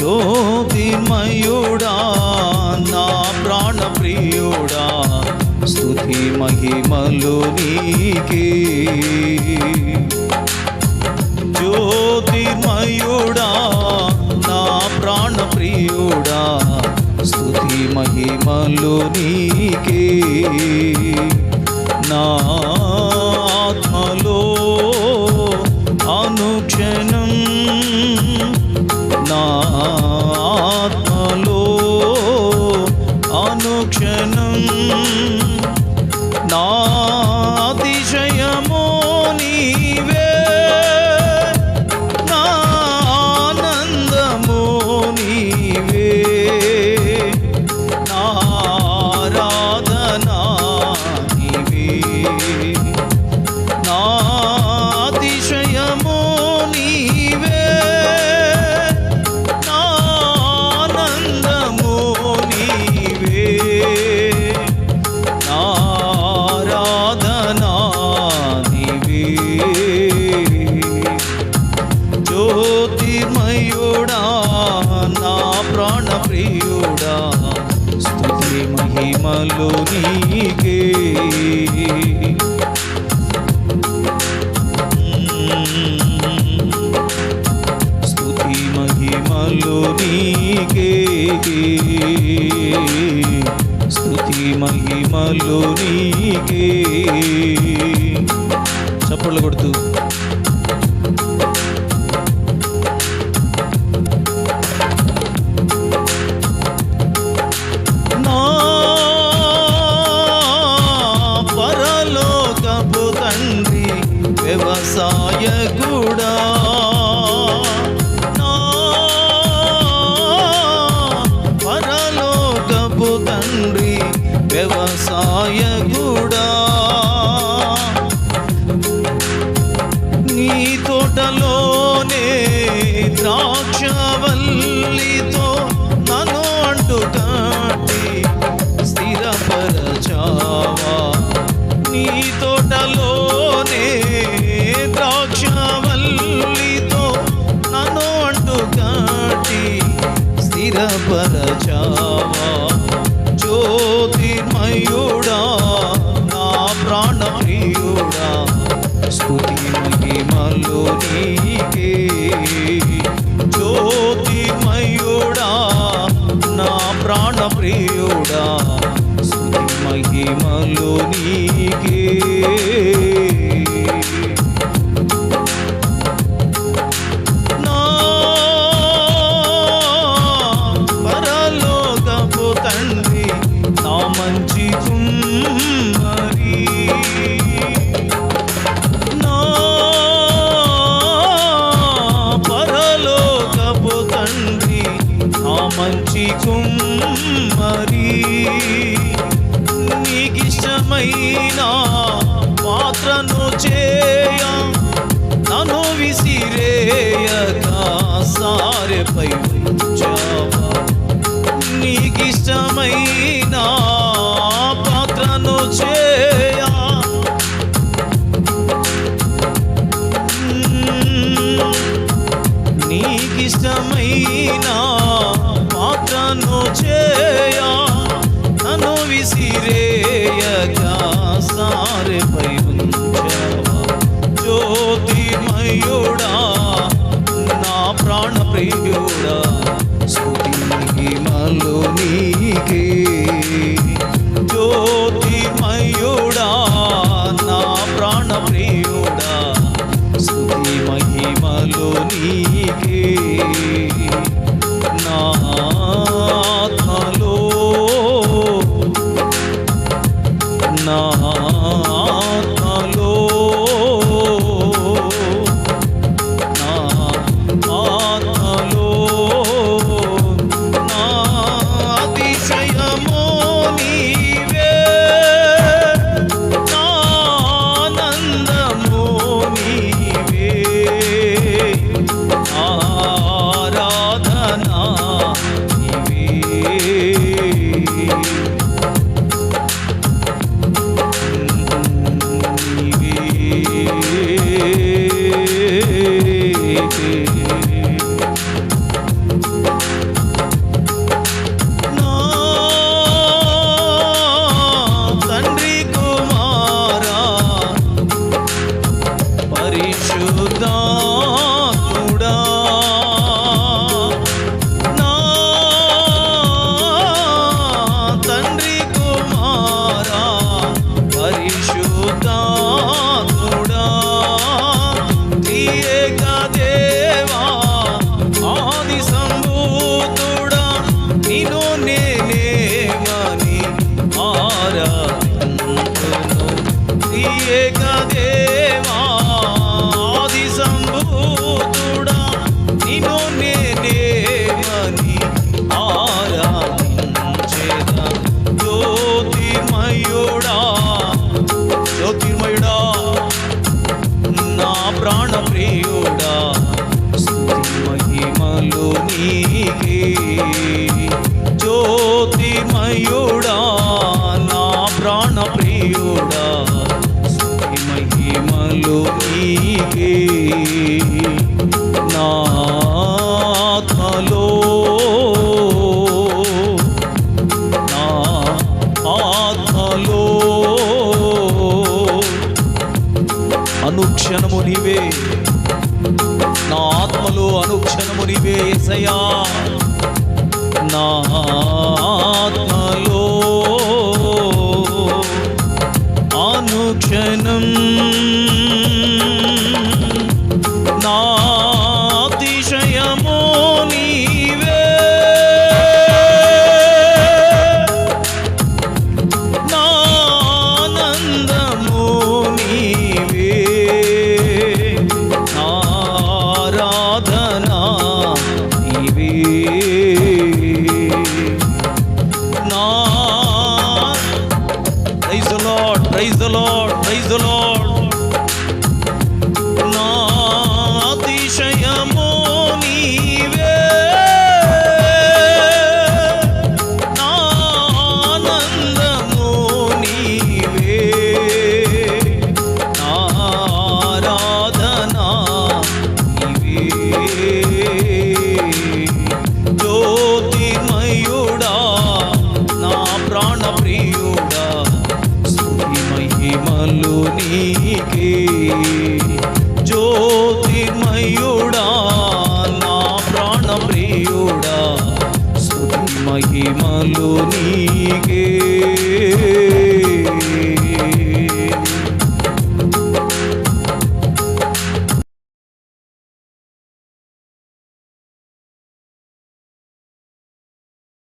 జ్యోతిమయుడా నా ప్రాణప్రియుడా స్థుతి మహిమలు నీకి. జ్యోతిమయుడా నా ప్రాణప్రియుడా స్థుతి మహిమలు నీకి. నా పాలు నీకే. స్థుతి మహిమలు నీకే. స్థుతి మహిమలు నీకే. నాయకుడా నా తండ్రి నీ తోటలోనే ద్రాక్షవల్లితో ಬಲ సారెపై ఉంచావా నీకిష్టమైన పాత్రను చేయా. నీకిష్టమైన పాత్రను చేయా. తను విసిరేయగా సారెపై నీవే నా ఆత్మలో అనుక్షణము నీవే ఎసయా మహిమలు నీకే.